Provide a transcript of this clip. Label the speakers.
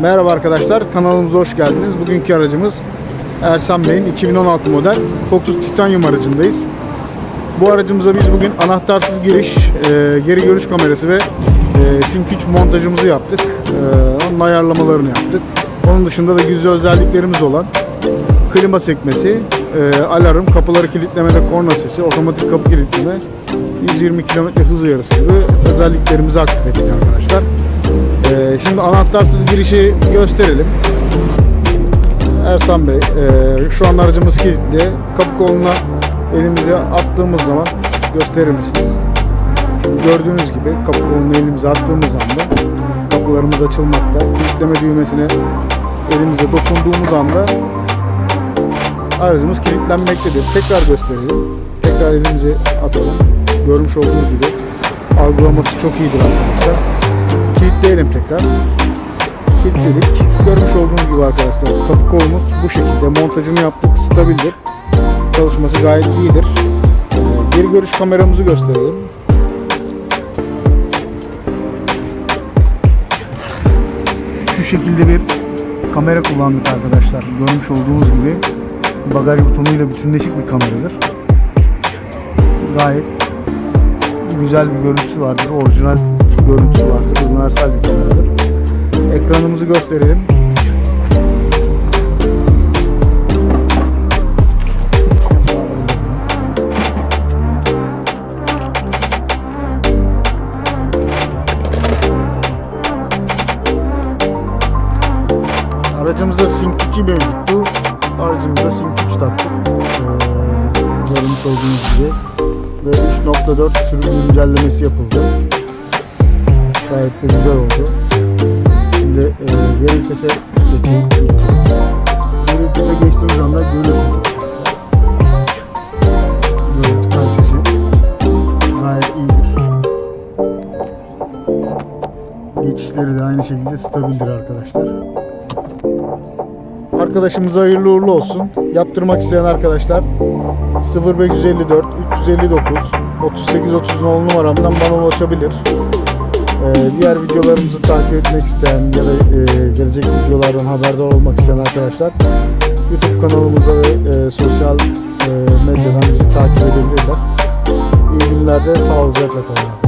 Speaker 1: Merhaba arkadaşlar, kanalımıza hoş geldiniz. Bugünkü aracımız Ersan Bey'in 2016 model Focus Titanium aracındayız. Bu aracımıza biz bugün anahtarsız giriş, e, geri görüş kamerası ve e, Sync 3 montajımızı yaptık. E, onun ayarlamalarını yaptık. Onun dışında da güzel özelliklerimiz olan klima sekmesi, e, alarm, kapıları kilitlemede korna sesi, otomatik kapı kilitleme, 120 km hız uyarısı gibi özelliklerimizi aktif ettik arkadaşlar. E, şimdi anahtarsız girişi gösterelim. Ersan Bey, e, şu an aracımız kilitli. Kapı koluna elimizi attığımız zaman gösterir misiniz? Şimdi gördüğünüz gibi kapı koluna elimizi attığımız anda kapılarımız açılmakta. Kilitleme düğmesine elimize dokunduğumuz anda aracımız kilitlenmektedir. Tekrar gösterelim. Tekrar elimizi atalım. Görmüş olduğunuz gibi algılaması çok iyidir arkadaşlar. Kilitleyelim tekrar. Kilitledik. Görmüş olduğunuz gibi arkadaşlar kapı kolumuz bu şekilde montajını yaptık. Stabildir. Çalışması gayet iyidir. Ee, Geri görüş kameramızı gösterelim. Şu şekilde bir kamera kullandık arkadaşlar. Görmüş olduğunuz gibi bagaj butonuyla bütünleşik bir kameradır. Gayet güzel bir görüntüsü vardır. Orijinal görüntüsü vardır. Universal bir kameradır. Ekranımızı gösterelim. Aracımızda Sync 2 mevcuttu. Aracımızda Sync 3 taktık. Ee, görmüş olduğunuz gibi. Ve 3.4 sürüm güncellemesi yapıldı. Gayet de güzel oldu. Şimdi e, geri vitese geçeyim. Geri vitese geçtiğimiz anda görüyorsunuz. Görüntü kalitesi gayet iyidir. Geçişleri de aynı şekilde stabildir arkadaşlar. Arkadaşımıza hayırlı uğurlu olsun. Yaptırmak isteyen arkadaşlar 0554 359 38 30 nolu numaramdan bana ulaşabilir. Ee, diğer videolarımızı takip etmek isteyen ya da e, gelecek videolardan haberdar olmak isteyen arkadaşlar YouTube kanalımıza ve e, sosyal e, medyadan bizi takip edebilirler. İyi günlerde sağlıcakla kalın.